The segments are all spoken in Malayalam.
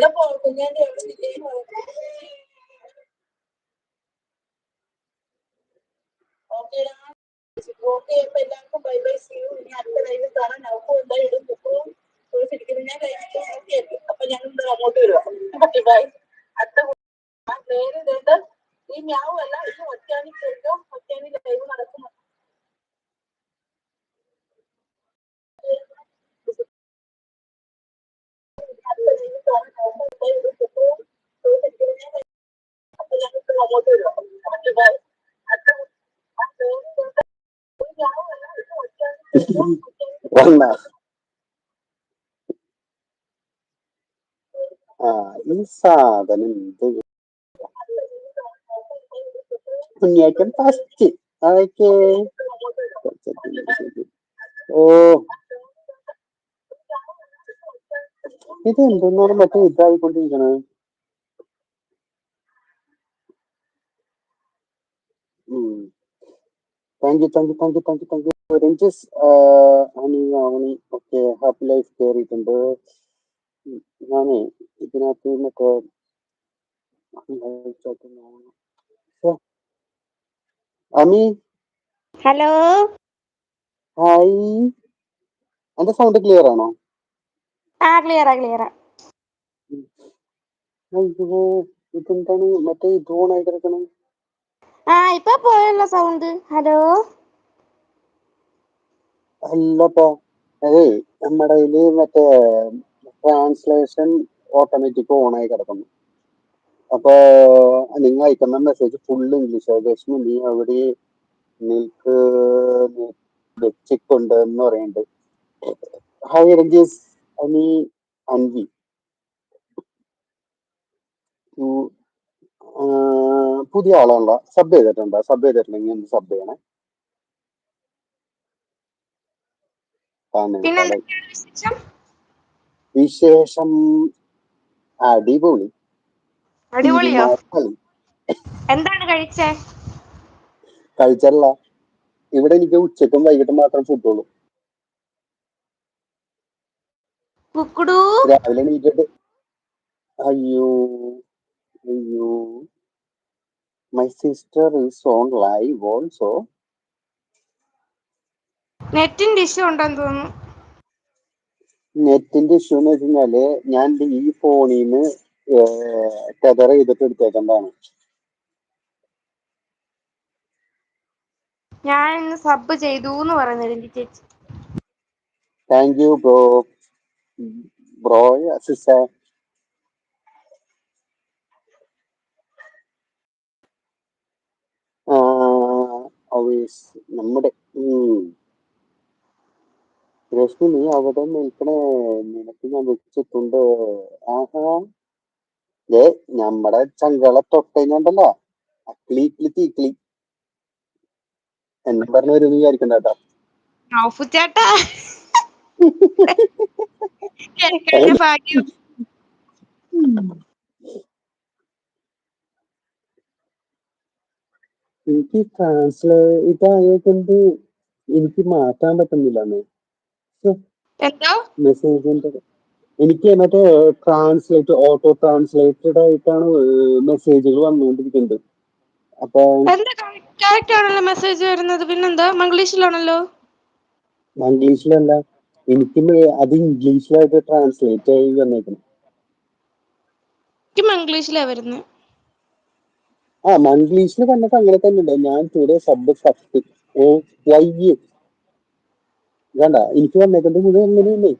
എവിടെ പോകും ഞാൻ എവിടെ? വിജയം ഓക്കേടാ ഓക്കെ അപ്പൊ എല്ലാവർക്കും ബൈ ബൈ സീ യു ഇനി അടുത്ത ലൈവിൽ കാണാൻ നമുക്ക് എന്തായാലും ഇപ്പം ശരിക്കും ഞാൻ കഴിഞ്ഞിട്ട് ഓക്കെ ആയിരിക്കും അപ്പൊ ഞങ്ങൾ അങ്ങോട്ട് വരുവാ? ബൈ അടുത്ത പേര് ഇതുണ്ട്. ഈ ഞാവും അല്ല ഈ ഒറ്റാനി കേട്ടോ. ഒറ്റാനി ലൈവ് നടക്കുന്നു. അടുത്ത കാണാൻ നമുക്ക് എന്തായാലും ഇപ്പം ശരിക്കും ഞാൻ അപ്പൊ ഞങ്ങൾ എന്തായാലും അങ്ങോട്ട് വരുവാ ഇത് എന്തെന്നാണ് മറ്റേ ഇതായിക്കൊണ്ടിരിക്കണേ thank you thank you thank you thank you thank you Ranji's അണി അവണി ഓക്കെ ഹാപ്പി ലൈഫ് കയറിയിട്ടുണ്ട് ഞാനേ ഇതിനകത്ത് മറ്റേ അമി? ഹലോ ഹായ് എന്റെ സൗണ്ട് ക്ലിയർ ആണോ? ആ ക്ലിയർ ക്ലിയറാ അയ്യോ ഇതെന്താണ്? മറ്റേ ഇത് ഓണായി കിടക്കണം ആ ഇപ്പൊ പോയല്ലോ സൗണ്ട് ഹലോ അല്ലപ്പോ അതേ നമ്മുടെ ഇതിൽ മറ്റേ ട്രാൻസ്ലേഷൻ ഓട്ടോമാറ്റിക് ഓൺ ആയി കിടക്കുന്നു. അപ്പൊ നിങ്ങൾ അയക്കുന്ന മെസ്സേജ് ഫുൾ ഇംഗ്ലീഷ് ലക്ഷ്മി നീ അവിടെ നിൽക്ക് വെച്ചിട്ടുണ്ട് എന്ന് പറയുന്നുണ്ട്. ഹൈ രഞ്ജീസ്. അനി envy പുതിയ ആളാണല്ലോ സബ് ചെയ്തിട്ടുണ്ട്? സബ് ചെയ്തിട്ടില്ലെങ്കിൽ ഒന്ന് സബ് ചെയ്യണേ. വിശേഷം? അടിപൊളി. അടിപൊളിയോ? എന്താണ് കഴിച്ചേ? കഴിച്ചല്ല ഇവിടെ എനിക്ക് ഉച്ചക്കും വൈകിട്ടും മാത്രം ഫുഡുള്ളൂ കുക്കുടു രാവിലെ എണീറ്റിട്ട് അയ്യോ അയ്യോ. My sister is on live also നെറ്റിന്റെ ഇഷ്യൂ ഉണ്ടെന്ന് തോന്നുന്നു. നെറ്റിന്റെ ഇഷ്യൂ എന്ന് ഞാൻ ഈ ഫോണിൽ നിന്ന് ടെതർ ചെയ്തിട്ട് എടുത്തേക്കണ്ടാണ് ഞാൻ ഇന്ന് സബ് ചെയ്തു എന്ന് പറയുന്നു രഞ്ജി ചേച്ചി. Thank you bro bro sister always നമ്മുടെ ഉം. രശ്മി നീ അവിടെ നിൽക്കണേ. നിനക്ക് ഞാൻ വെച്ചിട്ടുണ്ട്. ആഹാ. ഏ നമ്മുടെ ചങ്കള തൊട്ടുണ്ടല്ലോ അക്ലി ഇക്ലി തീക്ലി എന്നും പറഞ്ഞു വരും വിചാരിക്കണ്ട കേട്ടോ. ചേട്ടാ ഭാഗ്യം. എനിക്ക് ട്രാൻസ്ലേറ്റ് ആയതുകൊണ്ട് എനിക്ക് മാറ്റാൻ പറ്റുന്നില്ലെന്ന്. മെസ്സേജിന്റെ എനിക്ക് മറ്റേ ട്രാൻസ്ലേറ്റ് ഓട്ടോ ട്രാൻസ്ലേറ്റഡ് ആയിട്ടാണ് മെസ്സേജുകൾ വന്നുകൊണ്ടിരിക്കുന്നത് അപ്പൊ മെസ്സേജ് വരുന്നത്? പിന്നെന്താ? മംഗ്ലീഷിലാണല്ലോ. മംഗ്ലീഷിലല്ല. എനിക്ക് അത് ഇംഗ്ലീഷിലായിട്ട് ട്രാൻസ്ലേറ്റ് ആയി വന്നേക്കണം. എനിക്ക് മംഗ്ലീഷിലാ വരുന്നത് ആ മംഗ്ലീഷിൽ വന്നിട്ട് അങ്ങനെ തന്നെ ഉണ്ട് ഞാൻ ചൂടെ സബ് ഫസ്റ്റ് ഓ വൈ വേണ്ട എനിക്ക് വന്നേക്കുന്നത് മുഴുവൻ എങ്ങനെയല്ലേ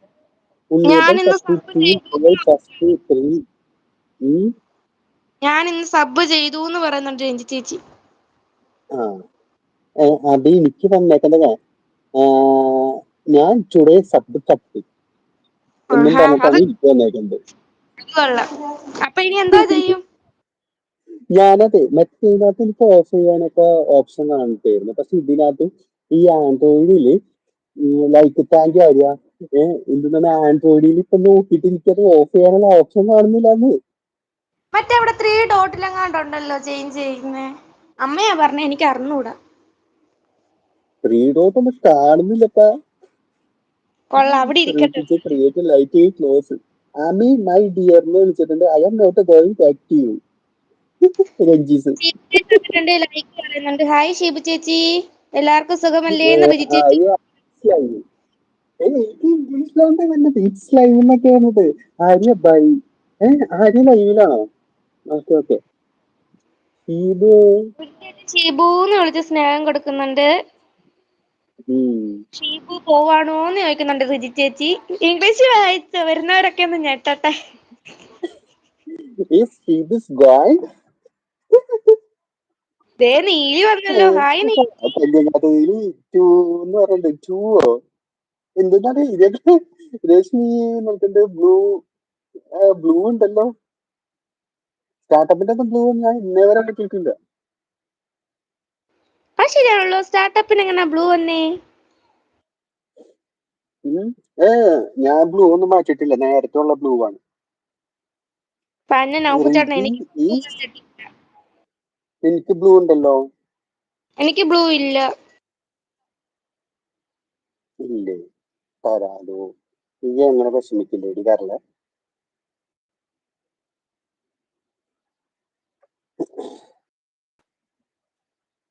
ഞാൻ ഇന്ന് സബ് ചെയ്തു. എന്ന് പറയുന്നുണ്ട് രഞ്ജി ചേച്ചി. ആ. അത് എനിക്ക് വന്നേക്കുന്നത് ഞാൻ ചുടേ സബ് തപ്പി എന്നും പറഞ്ഞിട്ടാണ് എനിക്ക് വന്നേക്കുന്നത് കൊള്ളാം. അപ്പൊ ഇനി എന്തോ ചെയ്യും? ഞാനത് മറ്റേതിനകത്ത് എനിക്ക് ഓഫ് ചെയ്യാനൊക്കെ ഓപ്ഷൻ കാണിട്ടായിരുന്നു പക്ഷെ ഇതിനകത്ത് ഈ ആൻഡ്രോയിഡിൽ ലൈക്ക് താങ്ക് യു അറിയാ ഏഹ് എന്താണ് ആൻഡ്രോയിഡിൽ ഇപ്പൊ നോക്കിയിട്ട് എനിക്കത് ഓഫ് ചെയ്യാനുള്ള ഓപ്ഷൻ കാണുന്നില്ലെന്ന് മറ്റേ അവിടെ ത്രീ ഡോട്ടിലെങ്ങാണ്ടുണ്ടല്ലോ ചേഞ്ച് ചെയ്യുന്നേ? അമ്മയാ പറഞ്ഞ എനിക്ക് അറിഞ്ഞൂടാ. ത്രീ ഡോട്ട് ഒന്നും കാണുന്നില്ലപ്പാ കൊള്ളാം. അവിടെ ഇരിക്കട്ടെ. Create light close Ami my dear എന്ന് വിളിച്ചിട്ടുണ്ട്. I not going to like പറയുന്നുണ്ട്. ഹായ് ഷീബു ചേച്ചി എല്ലാവർക്കും സുഖമല്ലേ എന്ന് റിജി ചേച്ചി ആര്യ ലൈവ് എനിക്ക് ഇംഗ്ലീഷിലാണ് വന്നത് ഇറ്റ്സ് ലൈവ് എന്നൊക്കെ വന്നത് ആര്യ ബൈ ആര്യ ലൈവിലാണോ ഓക്കെ ഓക്കെ ഇത് ഷീബു. എന്ന് വിളിച്ച് സ്നേഹം കൊടുക്കുന്നുണ്ട്. ഷീബു പോവാണോന്ന് ചോദിക്കുന്നുണ്ട് സുജി ചേച്ചി. ഇംഗ്ലീഷ് വായിച്ച വരുന്നവരൊക്കെ ഒന്ന് ഞെട്ടട്ടെ? ദേ നീലി വന്നല്ലോ. ഹായ് നീലി കല്യാണത്തിൽ ടൂ എന്ന് പറയുന്നത് ടൂവോ എന്തെന്നാണ് ഇതൊക്കെ രശ്മി നോക്കണ്ട് ബ്ലൂ ബ്ലൂ ഉണ്ടല്ലോ. സ്റ്റാർട്ടപ്പിന്റെ ബ്ലൂ ഞാൻ ഇന്നേ വരെ കിട്ടിയിട്ടില്ല ശരിയാണല്ലോ? സ്റ്റാർട്ടപ്പിന് എങ്ങനെ ബ്ലൂ വന്നേ? ഞാൻ ബ്ലൂ ഒന്നും മാറ്റിട്ടില്ല നേരത്തെ ഉള്ള ബ്ലൂ ആണ് എനിക്ക് ബ്ലൂ ഉണ്ടല്ലോ. എനിക്ക് ബ്ലൂ ഇല്ല. ഇല്ലേ? തരാലോ. നീ എങ്ങനെ വിഷമിക്കില്ലേ ഇടി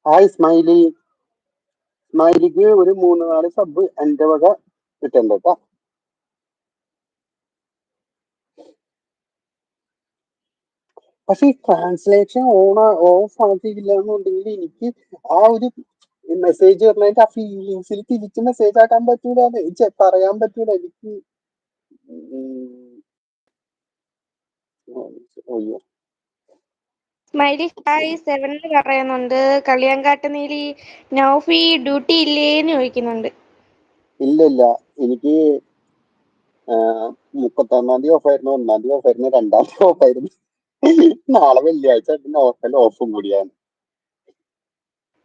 ഹായ് സ്മൈലി സ്മൈലിക്ക് ഒരു മൂന്ന് നാല് സബ് എന്റെ വക കിട്ടണ്ട കേട്ടോ പക്ഷെ ഈ ട്രാൻസ്ലേഷൻ ഓൺ ഓഫ് ആക്കിയില്ല എന്നുണ്ടെങ്കിൽ എനിക്ക് ആ ഒരു മെസ്സേജ് പറഞ്ഞതിന്റെ ആ ഫീലിങ്സിൽ തിരിച്ച് മെസ്സേജ് ആക്കാൻ പറ്റൂല പറയാൻ പറ്റൂല എനിക്ക് ഉം. സ്മൈലി ഹായ് സെവൻ പറയുന്നുണ്ട്. കളിയാങ്കാട്ട് നീലി നൗഫി ഡ്യൂട്ടി ഇല്ലേന്ന് ചോദിക്കുന്നുണ്ട്. ഇല്ല ഇല്ല. എനിക്ക് മുപ്പത്തൊന്നാം തീയതി ഓഫായിരുന്നു. ഒന്നാം തീയതി ഓഫായിരുന്നു. രണ്ടാം തീയതി ഓഫായിരുന്നു. നാളെ വെള്ളിയാഴ്ച നോക്കൽ ഓഫും കൂടിയാണ്.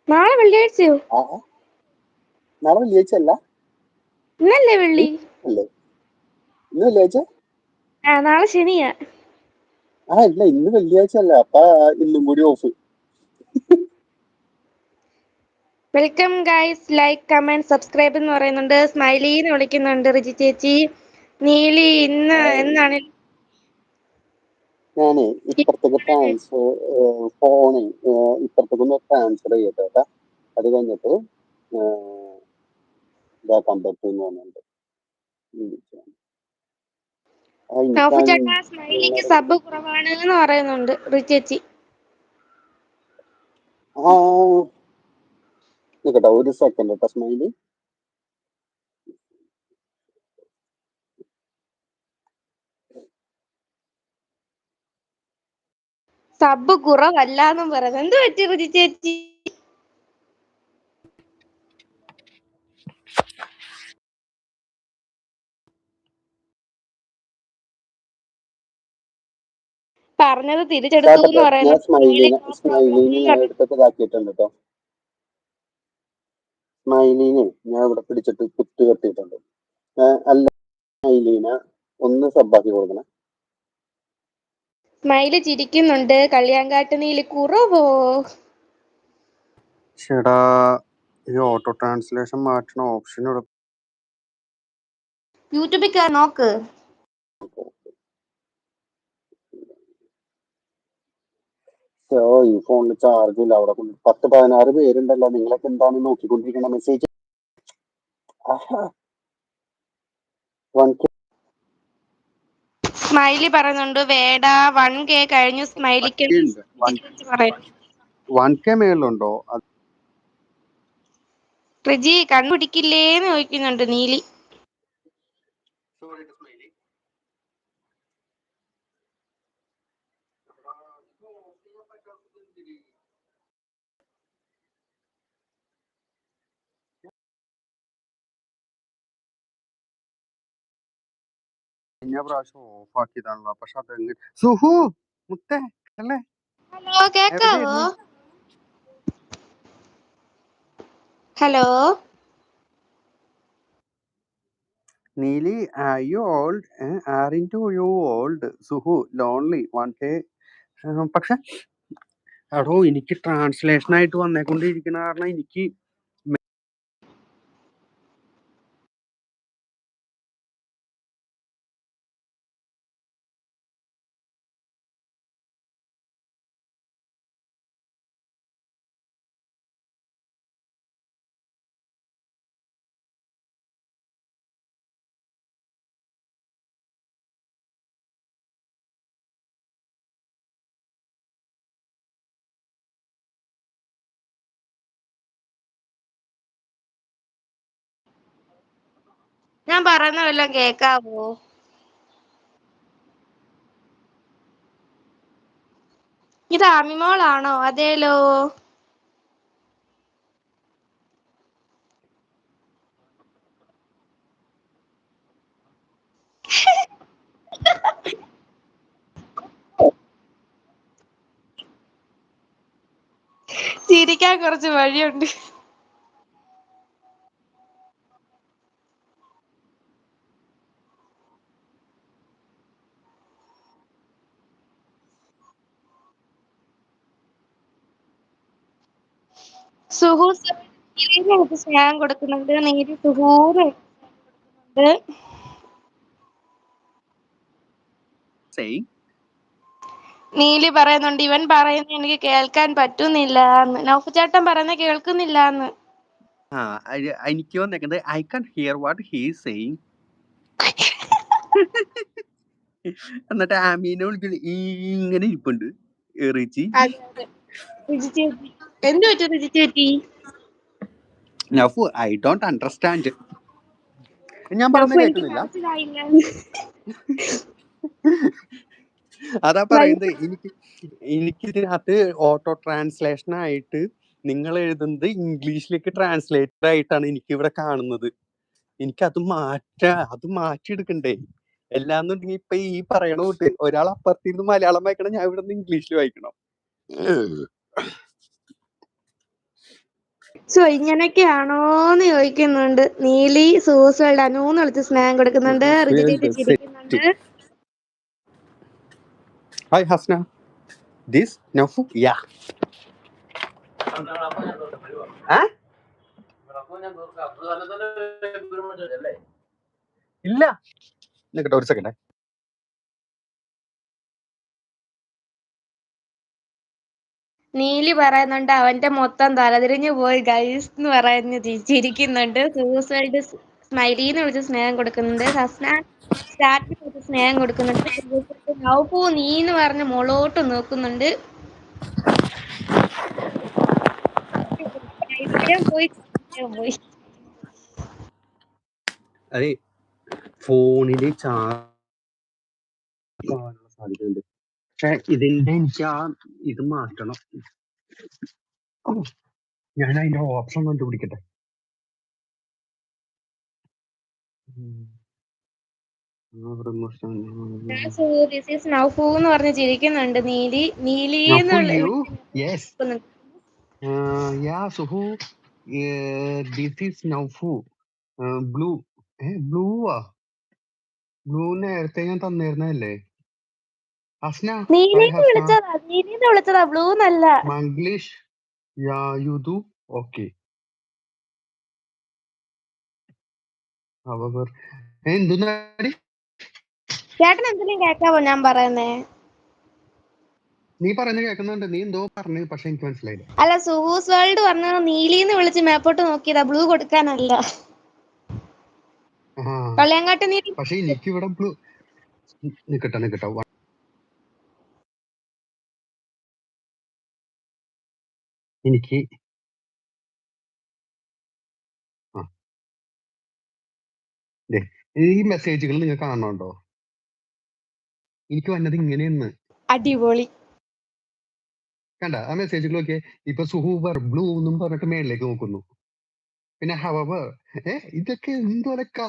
നാളെ വെള്ളിയാഴ്ചയോ? നാളെ വെള്ളിയാഴ്ച അല്ല. ഇന്നല്ലേ വെള്ളി? അല്ലേ ഇന്ന് വെള്ളിയാഴ്ച? ആ നാളെ ശനിയാ. ആ ഇല്ല ഇന്ന് വെള്ളിയാഴ്ച അല്ല. അപ്പൊ ഇന്നും കൂടി of welcome guys like comment subscribe എന്ന് പറയുന്നുണ്ട്. സ്മൈലി എന്ന് വിളിക്കുന്നുണ്ട് റിജി ചേച്ചി. നീലി ഇന്ന് എന്നാണ്? ഞാനേ ഇപ്പുറത്തേക്ക് ട്രാൻസ്ഫർ ഫോണ് ഇപ്പുറത്തേക്ക് ഒന്ന് ട്രാൻസ്ഫർ ചെയ്യട്ടെ കേട്ടാ അത് കഴിഞ്ഞിട്ട് ഇതാക്കാൻ പറ്റുമെന്ന് തോന്നുന്നുണ്ട് നൗഫു ചേട്ടാ സ്മൈലിക്ക് സബ് കുറവാണ് എന്ന് പറയുന്നുണ്ട് റിച്ചേച്ചി നിക്കട്ടെ ഒരു സെക്കൻഡ് കേട്ടോ സ്മൈലി. സബ് കുറവല്ല എന്നും പറയുന്നത് എന്ത് പറ്റി റിജി ചേച്ചി പറഞ്ഞത് തിരിച്ചെടുത്തു എന്ന് പറയുന്നത് സ്മൈലിനെ ഞാൻ എടുത്തിട്ട് ഇതാക്കിയിട്ടുണ്ട് കേട്ടോ സ്മൈലിനെ ഞാൻ ഇവിടെ പിടിച്ചിട്ട് കുത്തു കെട്ടിയിട്ടുണ്ട് അല്ല സ്മൈലിനെ ഒന്ന് സബ്ബാക്കി കൊടുക്കണം. സ്മൈലി ചിരിക്കുന്നുണ്ട്. കളിയാങ്കാട്ട് നീലി കുറവോ? ചേടാ ഈ ഓട്ടോ ട്രാൻസ്ലേഷൻ മാറ്റണ ഓപ്ഷൻ യൂട്യൂബിൽ നോക്ക്. ഓ ഈ ഫോണിൽ ചാർജ് ഇല്ല. അവിടെ കൊണ്ട് പത്ത് പതിനാറ് പേരുണ്ടല്ലോ. നിങ്ങളൊക്കെ എന്താണ് നോക്കിക്കൊണ്ടിരിക്കുന്ന മെസ്സേജ് സ്മൈലി പറയുന്നുണ്ട് വേട വൺ കെ കഴിഞ്ഞു. സ്മൈലിക്ക് വൺ കെ മേളിലുണ്ടോ? റിജി കണ്ണുപിടിക്കില്ലേന്ന് ചോദിക്കുന്നുണ്ട് നീലി. കഴിഞ്ഞ പ്രാവശ്യം ഓഫ് ആക്കിയതാണല്ലോ പക്ഷെ അത് സുഹു മുത്തേ അല്ലേ? ഹലോ കേക്കാവോ? Hello? Neeli you old are in to you old Suhu lonely one day പക്ഷെ എടോ എനിക്ക് ട്രാൻസ്ലേഷൻ ആയിട്ട് വന്നേക്കൊണ്ടിരിക്കുന്ന കാരണം എനിക്ക് ഞാൻ പറയുന്ന വല്ലതും കേക്കാവോ? ഇത് അമിമോളാണോ? അതേലോ. ചിരിക്കാൻ കുറച്ച് വഴിയുണ്ട്. സുഹു നീലിന് സ്നേഹം കൊടുക്കുന്നുണ്ട്. നീലി സുഹൂറ് കൊടുക്കുന്നുണ്ട് saying നീലി പറയുന്നുണ്ട് ഇവൻ പറയുന്ന എനിക്ക് കേൾക്കാൻ പറ്റുന്നില്ല എന്ന് നൗഫുചേട്ടൻ പറയുന്നത് കേൾക്കുന്നില്ല എന്ന് ആ എനിക്ക് വന്നേക്കുന്നത് I can hear what he saying എന്നിട്ട് ആമീനെ വിളിക്കുന്നത് ഇങ്ങനെ ഇരിപ്പുണ്ട്. റിച്ചി? അതെ അതെ. റിജി ചേച്ചി. എന്ത് പറ്റും റിജി ചേച്ചി നഫു ഐ ഡോണ്ട് അണ്ടർസ്റ്റാൻഡ്. ഞാൻ പറഞ്ഞ കേൾക്കുന്നില്ല അതാ പറയുന്നത് എനിക്ക് എനിക്ക് ഇതിനകത്ത് ഓട്ടോ ട്രാൻസ്ലേഷൻ ആയിട്ട് നിങ്ങൾ എഴുതുന്നത് ഇംഗ്ലീഷിലേക്ക് ട്രാൻസ്ലേറ്റഡ് ആയിട്ടാണ് എനിക്ക് ഇവിടെ കാണുന്നത്. എനിക്ക് അത് മാറ്റ അത് മാറ്റിയെടുക്കണ്ടേ. എല്ലാന്നുണ്ടെങ്കിൽ ഇപ്പൊ ഈ പറയണ കൂട്ട് ഒരാൾ അപ്പുറത്തിരുന്ന് മലയാളം വായിക്കണം ഞാൻ ഇവിടെ നിന്ന് ഇംഗ്ലീഷിൽ വായിക്കണം. സോ ഇങ്ങനെയൊക്കെയാണോന്ന് ചോദിക്കുന്നുണ്ട്. നീലി സൂസുകളുടെ അനൂന്ന് വിളിച്ച് സ്നേഹം കൊടുക്കുന്നുണ്ട്. Hi Hasna this Nafu yeah ഇല്ല. എന്നിട്ട് ഒരു സെക്കൻഡ് നീലി പറയുന്നുണ്ട് അവന്റെ മൊത്തം തലതിരിഞ്ഞു പോയി. ഗൈസ് എന്ന് ചി- ചിരിക്കുന്നുണ്ട് സൂസൈഡ് സ്മൈലിന്ന് വിളിച്ച് സ്നേഹം കൊടുക്കുന്നുണ്ട്. ഹസ്ന സ്റ്റാർട്ടിൽ വിളിച്ച് സ്നേഹം കൊടുക്കുന്നുണ്ട്. നൗപൂ നീ എന്ന് പറഞ്ഞ് മുളോട്ട് നോക്കുന്നുണ്ട്. അതെ ഫോണിൽ ചാർജ് പക്ഷെ ഇതിന്റെ എനിക്ക് ആ ഇത് മാറ്റണം. ഞാൻ അതിന്റെ ഓപ്ഷൻ കണ്ടുപിടിക്കട്ടെ. എന്ന് പറഞ്ഞ് ചിരിക്കുന്നുണ്ട് നീലി. നീലി. Eh, blue. നേരത്തെ ഞാൻ തന്നിരുന്നല്ലേ അസ്ന നീലിന്ന് വിളിച്ചതാ നീലിന്ന് വിളിച്ചതാ ബ്ലൂ എന്നല്ല മംഗ്ലീഷ് യുദു ഓക്കെ. അവർ എന്തുന്നാടി ചേട്ടൻ എന്തെങ്കിലും കേൾക്കാവോ ഞാൻ പറയുന്നേ? നീ പറയുന്നത് കേൾക്കുന്നുണ്ട് നീ എന്തോ പറഞ്ഞു പക്ഷെ എനിക്ക് മനസ്സിലായില്ല. അല്ല വേൾഡ് പറഞ്ഞ നീലിന്ന് വിളിച്ച് മേപ്പോട്ട് നോക്കിയതാ ബ്ലൂ കൊടുക്കാനല്ല. പക്ഷെ എനിക്ക് ഇവിടെ ബ്ലൂ നിക്കട്ടെ നിക്കട്ടെ എനിക്ക് ആ. ദേ, ഈ മെസ്സേജുകൾ നിങ്ങൾ കാണണോണ്ടോ? എനിക്ക് വന്നത് ഇങ്ങനെയെന്ന് അടിപൊളി. കണ്ട ആ മെസ്സേജുകൾ ഒക്കെ ഇപ്പൊ സുഹൂബർ ബ്ലൂ എന്നും പറഞ്ഞിട്ട് മേളിലേക്ക് നോക്കുന്നു. പിന്നെ ഹവർ ഏ ഇതൊക്കെ എന്തൊലക്കാ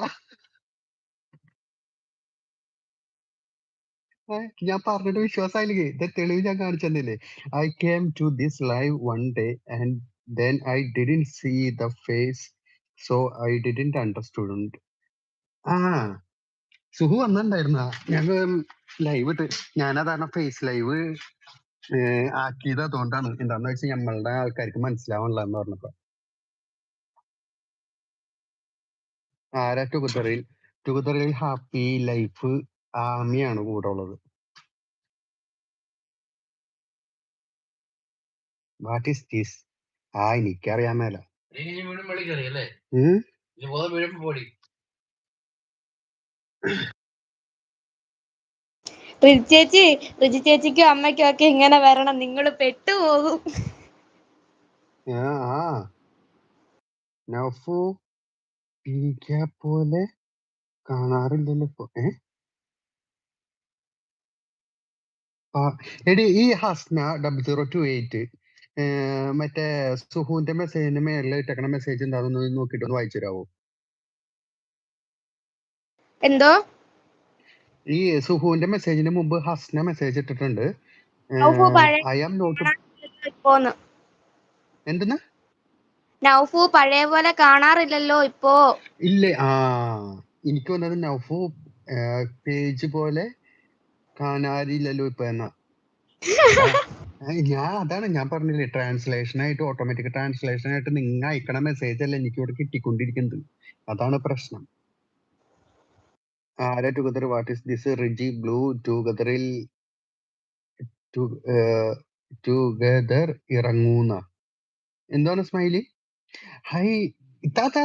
ഞാൻ പറഞ്ഞിട്ട് വിശ്വാസമായില്ലേ ഇത് തെളിവ് ഞാൻ കാണിച്ചു തന്നില്ലേ? I came to this live one day and then I didn't see the face so I didn't understood ആ സുഹു വന്നിട്ടുണ്ടായിരുന്ന? ഞങ്ങൾ ലൈവ് ഇട്ട് ഞാനതാണ് ഫേസ് ലൈവ് ആക്കിയത് അതുകൊണ്ടാണ്. എന്താന്ന് വെച്ചാൽ നമ്മളുടെ ആൾക്കാർക്ക് മനസ്സിലാവണില്ല എന്ന് പറഞ്ഞപ്പോ. ആരാ ടുഗദറിൽ ടുഗദറിൽ ഹാപ്പി ലൈഫ് ആമിയാണ് കൂടെ ഉള്ളത് വാട്ട് ഈസ് ദിസ് ആ എനിക്കറിയാൻ മേല. റിജി ചേച്ചി റിജി ചേച്ചിക്കും അമ്മയ്ക്കും ഒക്കെ ഇങ്ങനെ വരണം. നിങ്ങൾ പെട്ടുപോകും. ആ ആ. നൗഫു പീക്ക പോലെ കാണാറില്ലല്ലോ ഇപ്പൊ ഏ ആ, എടി ഈ Hasna double zero two eight മറ്റേ സുഹുവിന്റെ മെസ്സേജിന്റെ മേളിൽ ഇട്ടേക്കണ മെസ്സേജ് എന്താണെന്ന് നോക്കിയിട്ട് ഒന്ന് വായിച്ചു തരാമോ എന്തോ? ഈ സുഹുവിന്റെ മെസ്സേജിന് മുമ്പ് ഹസ്ന മെസ്സേജ് ഇട്ടിട്ടുണ്ട്. നൗഫു പഴയ ഐ ആം നോട്ട് ഇപ്പോന്ന്. എന്തെന്ന്? നൗഫു പഴയ പോലെ കാണാറില്ലല്ലോ ഇപ്പോ. ഇല്ലേ? ആ എനിക്ക് വന്നത് നൗഫു പേജ് പോലെ കാണാറില്ലല്ലോ ഇപ്പൊ എന്നാ. ഞാൻ അതാണ് ഞാൻ പറഞ്ഞില്ലേ ട്രാൻസ്ലേഷൻ ആയിട്ട് ഓട്ടോമാറ്റിക് ട്രാൻസ്ലേഷൻ ആയിട്ട് നിങ്ങൾ അയക്കണ മെസ്സേജ് അല്ല എനിക്ക് ഇവിടെ കിട്ടിക്കൊണ്ടിരിക്കുന്നത്. അതാണ് പ്രശ്നം. ആരെ together what is this Riji blue ടുഗദറിൽ together ഇറങ്ങൂന്ന. എന്താണ് smiley hi ഇത്താത്ത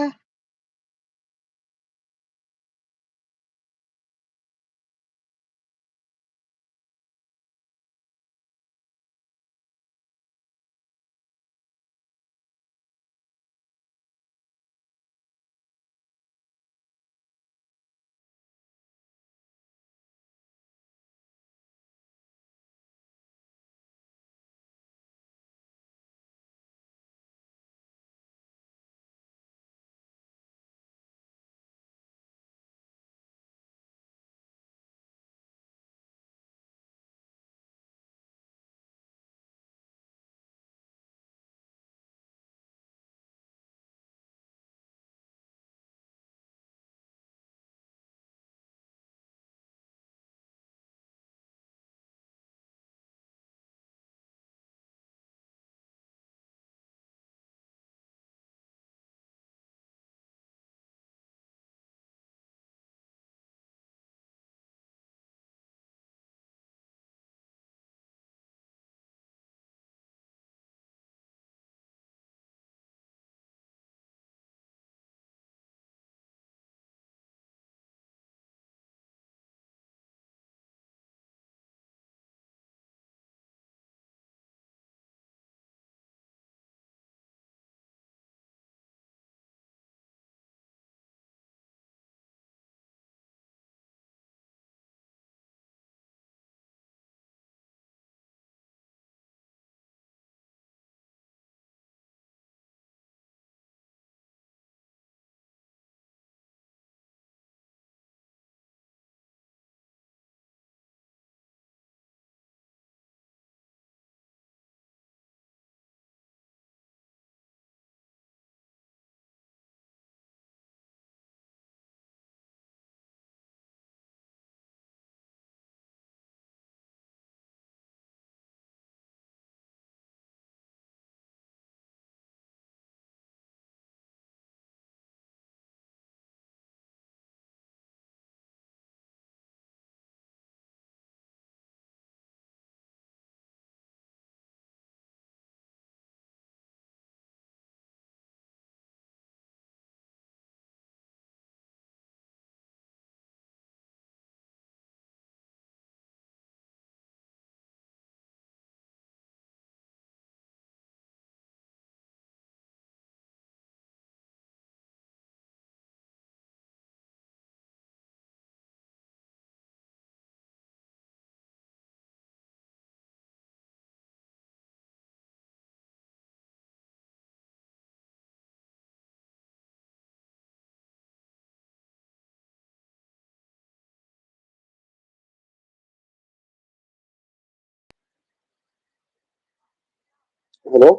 hello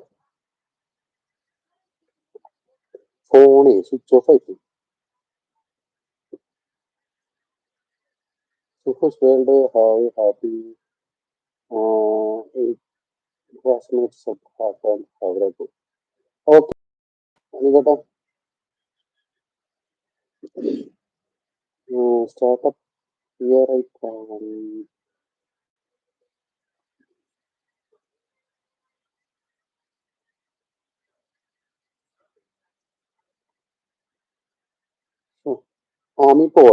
ഫോണേ switch off ആയിട്ട് സുഹൃത്ത് world hi happy classmates happen അവരൊക്കെ ഓക്കെ കേട്ടോ സ്റ്റാർട്ടപ്പ് ഇയർ ഐ ആമി പോ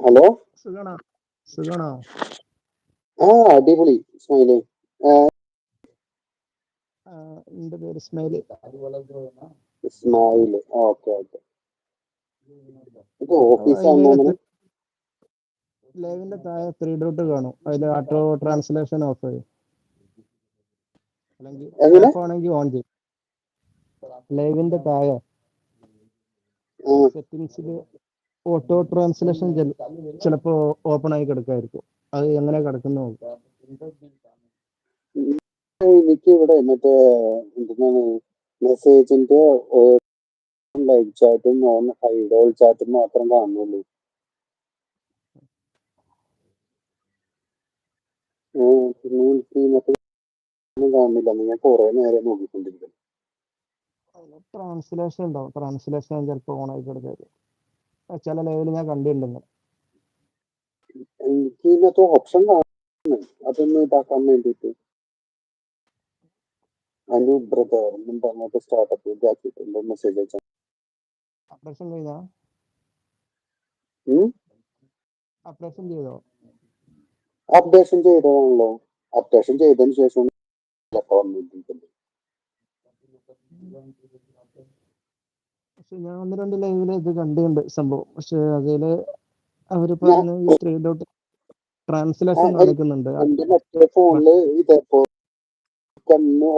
ഹലോ? സുഖാണോ? സുഖാണോ? ആ അടിപൊളി സ്മൈലി. എന്റെ പേര് സ്മൈലി സ്മൈൽ ഓക്കെ ഓക്കെ. ലൈവിന്റെ താഴെ ത്രീ ഡോട്ട് കാണും. അതിൽ ഓട്ടോ ട്രാൻസ്ലേഷൻ ഓഫ് ചെയ്യും അല്ലെങ്കിൽ? ഓഫ് ആണെങ്കിൽ ഓൺ ചെയ്യും. ലൈവിന്റെ താഴെ സെറ്റിംഗ്സിൽ ഓട്ടോ ട്രാൻസ്ലേഷൻ ചിലപ്പോ ഓപ്പൺ ആയി കിടക്കായിരിക്കും. അത് എങ്ങനെ കിടക്കുന്നു എനിക്ക് ഇവിടെ മറ്റേ എന്താണ് മെസ്സേജിന്റെ ലൈവ് ചാറ്റും നോൺ ഹൈഡോൾ ചാറ്റും മാത്രം കാണുന്നുള്ളൂ. ഏഹ് പിന്നെ എനിക്ക് മറ്റേ ഒന്നും കാണുന്നില്ല. ഞാൻ കുറെ നേരം നോക്കിക്കൊണ്ടിരിക്കുന്നു. ട്രാൻസ്ലേഷൻ ഉണ്ടാവും. ട്രാൻസ്ലേഷൻ ചിലപ്പോൾ ഓൺ ആയി കിടക്കായിരിക്കും ആ, ചില ലൈവിൽ ഞാൻ കണ്ടിട്ടുണ്ടെന്ന്. എനിക്ക് ഓപ്ഷൻ കാണുന്നു അതൊന്ന് ഇതാക്കാൻ വേണ്ടിയിട്ട്. അനു ബ്രദർ എന്നും പറഞ്ഞിട്ട് സ്റ്റാർട്ടപ്പ് ഇതാക്കിയിട്ടുണ്ട് മെസ്സേജ് അയച്ചാൽ അപ്ഡേഷൻ ചെയ്താ? അപ്ഡേഷൻ ചെയ്തോ അപ്ഡേഷൻ ചെയ്തതാണല്ലോ അപ്ഡേഷൻ ചെയ്തതിന് ശേഷം പക്ഷെ ഞാൻ ഒന്ന് രണ്ട് ലൈവിൽ ഇത് കണ്ടിട്ടുണ്ട് സംഭവം. പക്ഷെ അതിൽ അവർ പറഞ്ഞു ത്രീ ഡോട്ട് ട്രാൻസ്ലേഷൻ നടക്കുന്നുണ്ട്. എന്റെ മറ്റേ ഫോണിൽ ഇതേപോലെ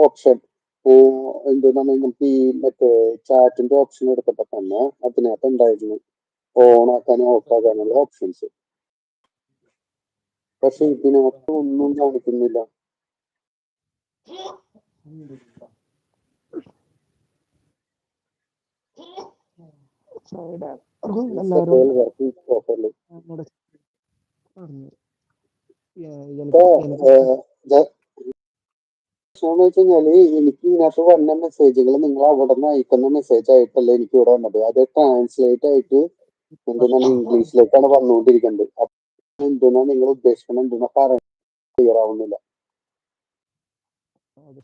ഓപ്ഷൻ എന്താണ് നമുക്ക് ഈ മറ്റേ ചാറ്റിന്റെ ഓപ്ഷൻ എടുത്തപ്പോ തന്നെ അതിനകത്ത് ഉണ്ടായിരുന്നു ഓൺ ആക്കാനും ഓഫ് ആക്കാനുള്ള ഓപ്ഷൻസ് പക്ഷെ ഇതിനകത്ത് ഒന്നും കാണിക്കുന്നില്ല. എല്ലാവരും വർക്കിംഗ് പ്രോപ്പർലി എന്നോട് പറഞ്ഞു ഏ- ഇപ്പൊ എനിക്ക് എനിക്ക് എന്ന് വെച്ച് കഴിഞ്ഞാൽ എനിക്ക് ഇതിനകത്ത് വന്ന മെസ്സേജുകൾ നിങ്ങൾ അവിടെ നിന്ന് അയക്കുന്ന മെസ്സേജ് ആയിട്ടല്ല എനിക്ക് ഇവിടെ വന്നത്. അത് ട്രാൻസ്ലേറ്റ് ആയിട്ട് എന്തിനാണ് ഇംഗ്ലീഷിലേക്കാണ് വന്നുകൊണ്ടിരിക്കുന്നത്. അപ്പൊ എന്തിനാ നിങ്ങൾ ഉദ്ദേശിക്കുന്നത് എന്തിനാ പറയാൻ ക്ലിയർ ആവുന്നില്ല. അത്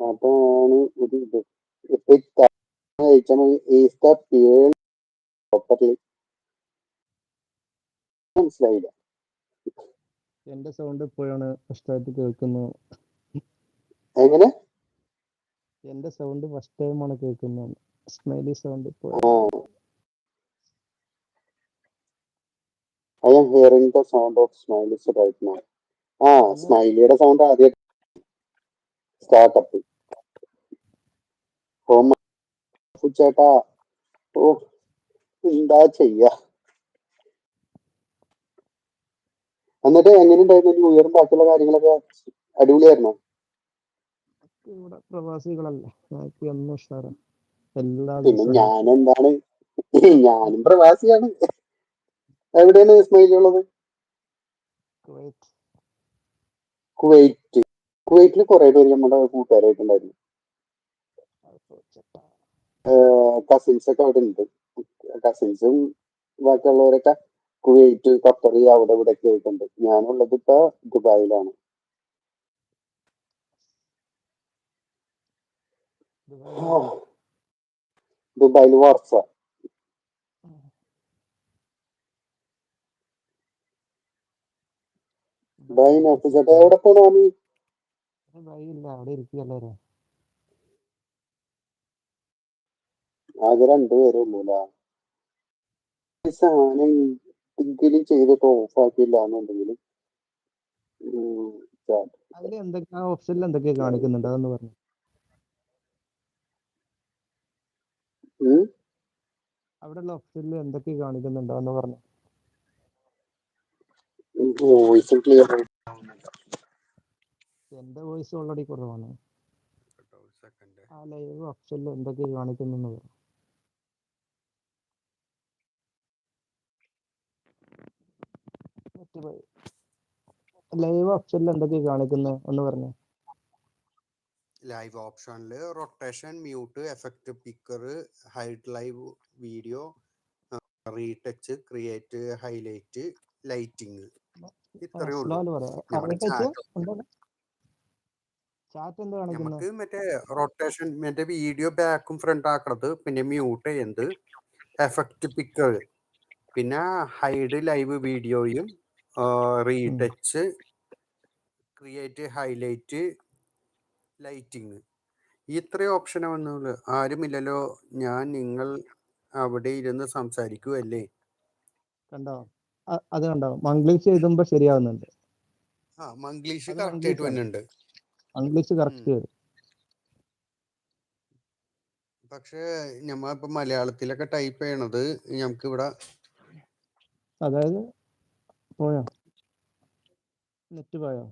അതാണ് ഒരു ഇത് മനസ്സിലായില്ല? എന്റെ സൗണ്ട് ഇപ്പോഴാണ് ഫസ്റ്റായിട്ട് കേൾക്കുന്നത് എങ്ങനെ? എന്റെ സൗണ്ട് ഫസ്റ്റ് ടൈം ആണ് കേൾക്കുന്നത്. സ്മൈലി സൗണ്ട് ഇപ്പോൾ. I am hearing the sound of smileys right now ആ സ്മൈലിയുടെ സൗണ്ട് ആദ്യം സ്റ്റാർട്ടപ്പ് ഹോം ചേട്ടാ ഓ എന്താ ചെയ്യാ? എന്നിട്ട് എങ്ങനെയുണ്ടായിരുന്നു ന്യൂ ഇയറും ബാക്കിയുള്ള കാര്യങ്ങളൊക്കെ അടിപൊളിയായിരുന്നോ? ഇവിടെ പ്രവാസികളല്ല? എല്ലാ പിന്നെ ഞാൻ എന്താണ് ഞാനും പ്രവാസിയാണ്. എവിടെയാണ് ഇസ്മയിൽ ഉള്ളത്? കുവൈറ്റ്. കുവൈറ്റ്. കുവൈറ്റിൽ കുറെ പേര് നമ്മുടെ കൂട്ടുകാരായിട്ടുണ്ടായിരുന്നു. കസിൻസ് ഒക്കെ അവിടെ ഉണ്ട് കസിൻസും ബാക്കിയുള്ളവരൊക്കെ കുവൈറ്റ് ഖത്തർ അവിടെ ഇവിടെ ഒക്കെ ആയിട്ടുണ്ട്. ഞാനുള്ളത് ഇപ്പൊ ദുബായിലാണ്. ദുബായിൽ വാർസ. ചേട്ടാ എവിടെ അവിടെ ആകെ സാധനം എന്തെങ്കിലും ചെയ്തിട്ട് ഓഫാക്കിയില്ല എന്നുണ്ടെങ്കിലും. എന്നുണ്ടെങ്കിൽ അതിൽ എന്തൊക്കെ ആ ഓപ്ഷനിൽ എന്തൊക്കെയാ കാണിക്കുന്നുണ്ട്? അതൊന്ന് പറഞ്ഞു. അവിടെയുള്ള ഓപ്ഷനിൽ എന്തൊക്കെ കാണിക്കുന്നുണ്ടോ? എന്ന് പറഞ്ഞു. വോയിസ് ക്ലിയർ എന്റെ വോയിസ് ഓൾറെഡി കുറവാണ്. ആ ലൈവ് ഓപ്ഷനിൽ എന്തൊക്കെ കാണിക്കുന്നെന്ന് പറഞ്ഞു ലൈവ് ഓപ്ഷനിൽ എന്തൊക്കെ കാണിക്കുന്നത് ഒന്ന് പറഞ്ഞു. ലൈവ് ഓപ്ഷനിൽ rotation mute effect picker hide live video retouch create highlight lighting ഇത്രയേ ഉള്ളൂ. നമുക്ക് മറ്റേ റൊട്ടേഷൻ മറ്റേ വീഡിയോ ബാക്കും ഫ്രണ്ട് ആക്കണത്. പിന്നെ മ്യൂട്ട് ചെയ്യുന്നത് എഫക്റ്റ് പിക്കർ പിന്നെ ഹൈഡ് ലൈവ് വീഡിയോയും റീടച്ച് ക്രിയേറ്റ് ഹൈലൈറ്റ് ലൈറ്റിങ്. ഇത്രയും ഓപ്ഷനെ വന്നുള്ളൂ. ആരുമില്ലല്ലോ. ഞാൻ നിങ്ങൾ അവിടെ ഇരുന്ന് സംസാരിക്കുവല്ലേ? കണ്ടോ? അത് കണ്ടോ? മംഗ്ലീഷ് എഴുതുമ്പോ ശരിയാവുന്നുണ്ട്. ആ മംഗ്ലീഷ് കറക്റ്റ് ആയിട്ട് വരുന്നുണ്ട് മംഗ്ലീഷ് കറക്റ്റ് പക്ഷെ പക്ഷേ നമ്മളിപ്പോ മലയാളത്തിലൊക്കെ ടൈപ്പ് ചെയ്യണത് നമുക്ക് ഇവിടെ അതായത് പോയോ? നെറ്റ് പോയോ?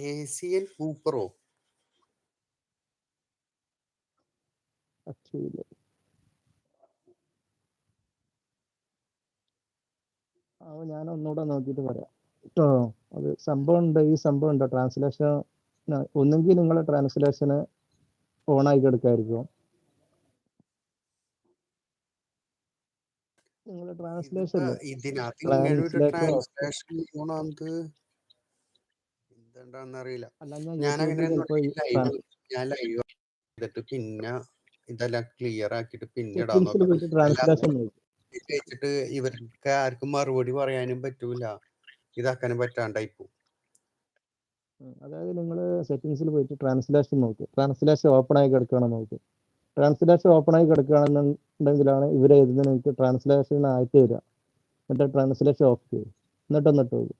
എ സി എൻ കൂപ്പറോ അക്ഷയിൽ അപ്പൊ ഞാൻ ഒന്നുകൂടെ നോക്കിയിട്ട് പറയാം. കേട്ടോ അത് സംഭവം ഉണ്ട് ഈ സംഭവം ഉണ്ട്? ട്രാൻസ്ലേഷൻ ഒന്നുകിൽ നിങ്ങൾ ട്രാൻസ്ലേഷന് ഓണായി കിടക്കായിരിക്കും നിങ്ങൾ ട്രാൻസ്ലേഷൻ എന്തുണ്ടാന്നറിയില്ല അല്ല ഞാൻ അങ്ങനെ ഞാൻ ലൈവ് ചെയ്തിട്ട്. പിന്നെ ഇതെല്ലാം ക്ലിയർ ആക്കിയിട്ട് പിന്നെ ഇടാൻ വെച്ചിട്ട് ഇവർക്ക് ആർക്കും മറുപടി പറയാനും പറ്റൂല. ഇതാക്കാനും പറ്റാണ്ടായി പോകും അതായത് നിങ്ങൾ സെറ്റിങ്സിൽ പോയിട്ട് ട്രാൻസ്ലേഷൻ നോക്ക്. ട്രാൻസ്ലേഷൻ ഓപ്പൺ ആയി കിടക്കുകയാണെന്ന് നോക്ക്. ട്രാൻസ്ലേഷൻ ഓപ്പൺ ആയി കിടക്കുകയാണെന്നുണ്ടെങ്കിലാണ് ഇവർ നിങ്ങൾക്ക് ട്രാൻസ്ലേഷൻ ആയിട്ട് വരിക എന്നിട്ട് ട്രാൻസ്ലേഷൻ ഓഫ് ചെയ്യും. എന്നിട്ട് എന്നിട്ട് പോകും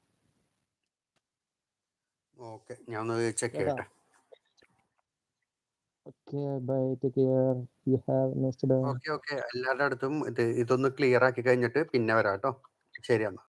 ഓക്കെ ഞാൻ ചെക്ക്? ചെയ്യട്ടെ. ഓക്കെ ഓക്കെ എല്ലാവരുടെ അടുത്തും ഇത് ഇതൊന്ന് ക്ലിയർ ആക്കി കഴിഞ്ഞിട്ട് പിന്നെ വരാം കേട്ടോ. ശരി എന്നാ.